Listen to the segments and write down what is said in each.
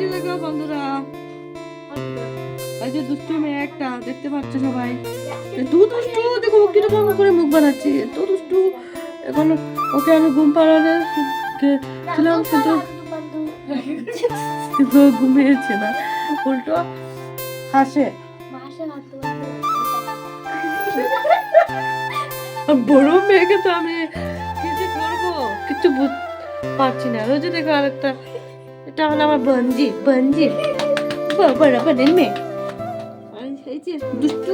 যে দেখো বন্ধুরা? এই যে দুষ্টু মেয়ে একটা দেখতে পাচ্ছ সবাই? দু দুষ্টু দেখো ও কীরকম করে মুখ বানাচ্ছে। তো দুষ্টু এখন ওকে আমি ঘুম পাড়ালে ছিলাম কিন্তু কিন্তু ঘুমিয়েছে না। উল্টো হাসে। বড় মেয়েকে তো আমি কি যে করব? কিছু পারছি না। ওই যে দেখো আরেকটা এটা হলো আমার বঞ্জি বঞ্জি। বড় বোনের মেয়ে। দুষ্টু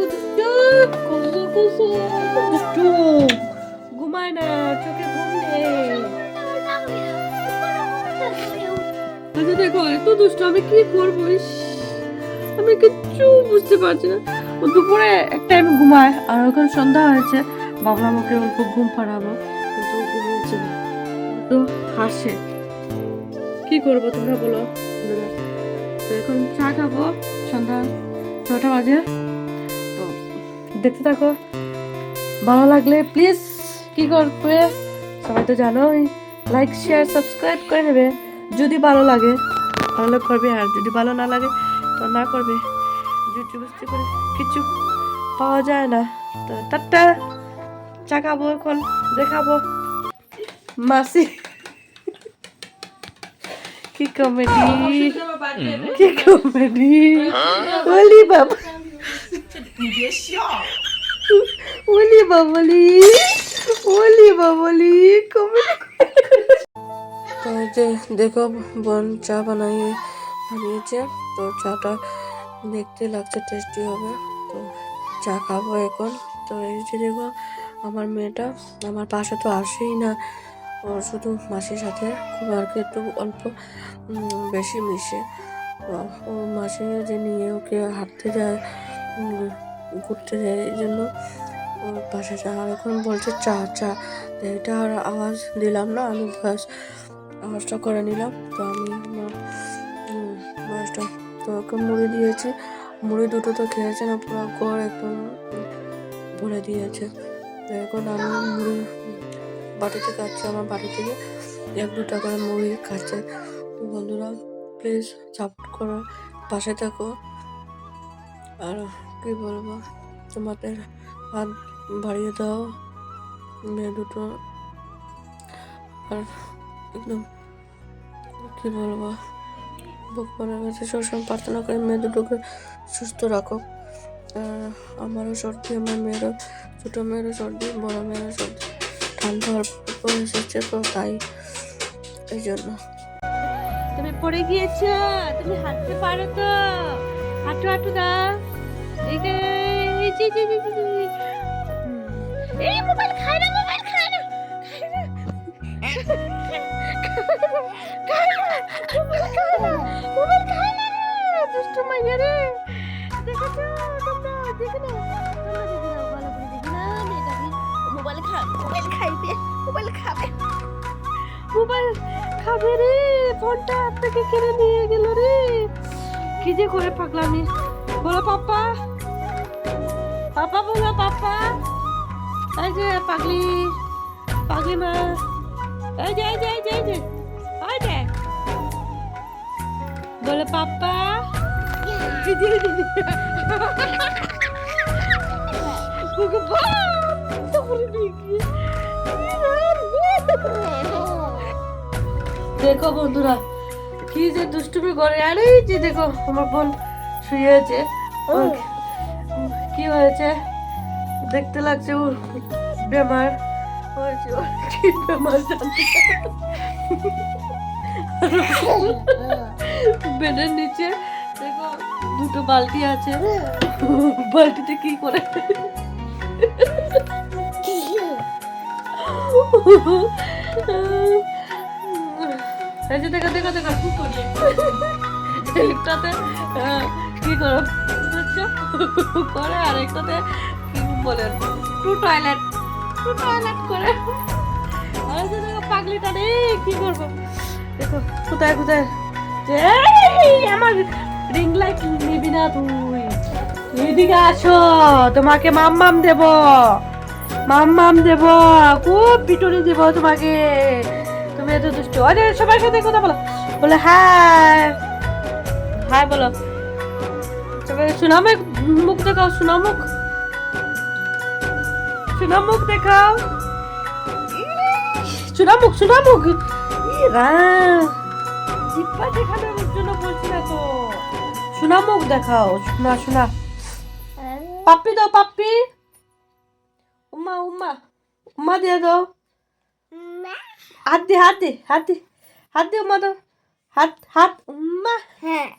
দুষ্টু ঘুমায় না দেখো, এত দুষ্টু, আমি করব? আমি কিচ্ছু বুঝতে দুপুরে এক টাইম ঘুমায়, আর ওখানে সন্ধ্যা হয়েছে। বাবা ওকে অল্প ঘুম পাড়াবো, কিন্তু তো হাসে। কি করব তোমরা বলো? তো এখন চা খাব, সন্ধ্যা ছটা বাজে। তো দেখতে থাকো। ভালো লাগলে প্লিজ কি করবে? সবাই তো জানোই লাইক শেয়ার সাবস্ক্রাইব করে নেবে। যদি ভালো লাগে, তাহলে করবে। আর যদি ভালো না লাগে, তো না করবে। জুটি করে কিছু পাওয়া যায় না। তো টাটা। চা খাব এখন, দেখাবো। মাসি। কি কমেডি কি কমেডি ওলি বাবা। ওলি বাবলি ওলি বাবলি কমেডি তো যে দেখো বোন চা বানিয়ে বানিয়েছে। তো চাটা দেখতে লাগছে টেস্টি হবে। তো চা খাব এখন। তো এই যে দেখো আমার মেয়েটা আমার পাশে তো আসেই না। শুধু মাসির সাথে খুব আর কি একটু অল্প বেশি মিশে। ও মাসি যে নিয়ে ওকে হাঁটতে যায় ঘুরতে যায় এই জন্য ওর পাশে চা এখন বলছে চা চা। এটা আর আওয়াজ দিলাম না আমি ব্যাস আওয়াজটা করে নিলাম। তো আমি আমার উম, বয়সটা তো ওকে মুড়ি দিয়েছি। মুড়ি দুটো তো খেয়েছে না পুরো গড় একদম ভরে দিয়েছে। এখন আমি মুড়ি বাটিতে খাচ্ছি আমার বাড়ি থেকে এক দুটা করে মুড়ি খাচ্ছে। তো বন্ধুরা প্লিজ সাপোর্ট করো, পাশে থাকো। আর কি বলব, তোমাদের হাত বাড়িয়ে দাও, মেয়ে দুটো। আর একদম, কি বলব ভগবানের কাছে সবসময় প্রার্থনা করে মেয়ে দুটোকে সুস্থ রাখো। আমারও সর্দি, আমার মেয়েরও, ছোটো মেয়েরও সর্দি, বড় মেয়েরও সর্দি। ঠান্ডা অল্প এসেছে তো তাই, এই জন্য। তুমি পড়ে গিয়েছো, তুমি হাঁটতে পারো তো। হাঁটু হাঁটু দাও। না খাবে রে? ফোনটা হাত থেকে কেড়ে নিয়ে গেল রে। কি যে করে পাগলামি। বলো পাপা পাপা বলো পাপা এই যে পাগলি। পাগলি মা। এই যে এই যে এই যে এই যে। ওই যে। বলে পাপা এই দেখো বন্ধুরা কি যে দুষ্টুমি করে। আরে যে দেখো আমার বোন শুয়ে আছে। কি হয়েছে? দেখতে লাগছে ও বেমার। হয়েছে ওর কি বেমার বেডের নিচে দেখো দুটো বালতি আছে। বালতিতে কি করে? এই যে দেখো দেখো দেখো কি করি। একটাতে কি করো? করে আর একটাতে কি বলে টু টয়লেট। টু টয়লেট করে। আর দেখো পাগলিটা রে কি করব? দেখো কোথায় কোথায়? যে, আমার রিং লাইট নিবি না তুই। এদিকে আসো তোমাকে মাম্মাম দেব। মাম্মাম দেব খুব পিটুনি দেব তোমাকে। তুমি এত দুষ্ট। আরে সবার সাথে কথা বলো। বলে হ্যাঁ। হাই বলো। তবে সোনামুখ মুখ দেখাও সোনামুখ সোনামুখ দেখাও। সোনামুখ সোনামুখ জিপ্পা দেখানোর জন্য তো। সোনামুখ দেখাও, শোনা শোনা। পাপ্পি দাও, পাপ্পি। উম্মা উম্মা উম্মা দিয়ে দাও। হাত দে হাত দে হাত দে হাত দে উম্মা দাও হাত হাত উম্মা হ্যাঁ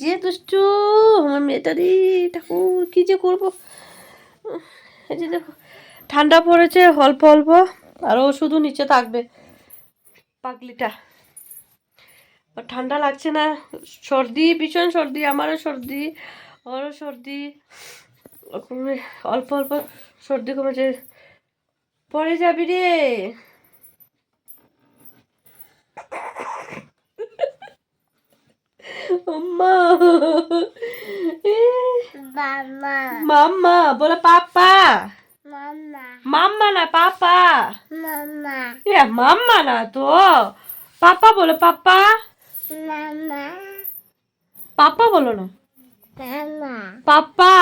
যে দুষ্টু আমার মেয়েটারি ঠাকুর কি যে করব এই যে দেখো ঠান্ডা পড়েছে অল্প অল্প আর ও শুধু নিচে থাকবে পাগলিটা আর ঠান্ডা লাগছে না সর্দি ভীষণ সর্দি আমারও সর্দি ওরও সর্দি অল্প অল্প সর্দি কমেছে পরে যাবি রে। মাম্মা। বলো পাপা। মামা মাম্মা না পাপা। এ মাম্মা না তো। পাপা বলো পাপা। পাপা বলো না। পাপা।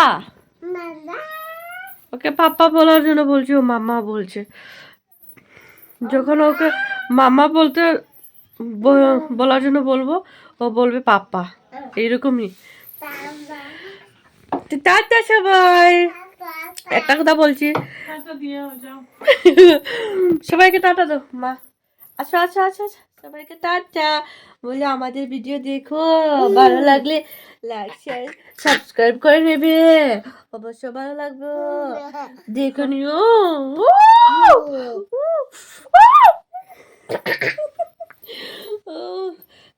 ওকে পাপা বলার জন্য বলছি ও মামা বলছে। যখন ওকে মামা বলতে বলার জন্য বলব ও বলবে পাপা এইরকমই। টাটা সবাই। একটা কথা বলছি। সবাইকে টাটা দাও মা। আচ্ছা আচ্ছা আচ্ছা আচ্ছা। সবাইকে টাটা। বলে আমাদের ভিডিও দেখো। ভালো লাগলে লাইক শেয়ার সাবস্ক্রাইব করে নেবে। অবশ্য ভালো লাগবে। দেখো নিও।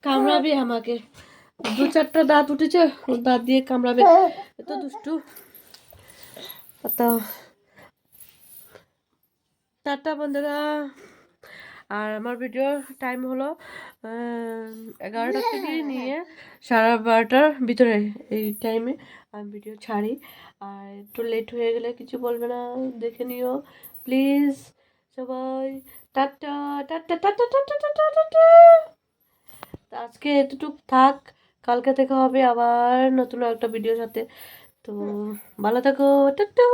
কামড়াবে আমাকে। দু চারটা দাঁত উঠেছে দাঁত দিয়ে কামড়াবে। এত দুষ্টু। তো টাটা বন্ধুরা। আর আমার ভিডিওর টাইম হলো এগারোটা থেকে নিয়ে সাড়ে বারোটার ভিতরে এই টাইমে আমি ভিডিও ছাড়ি। আর একটু লেট হয়ে গেলে কিছু বলবে না দেখে নিও। প্লিজ সবাই tata tata tata tata tata tata আজকে এতটুক থাক কালকে থেকে হবে আবার নতুন একটা ভিডিওর সাথে। তো ভালো থাকো টাটা।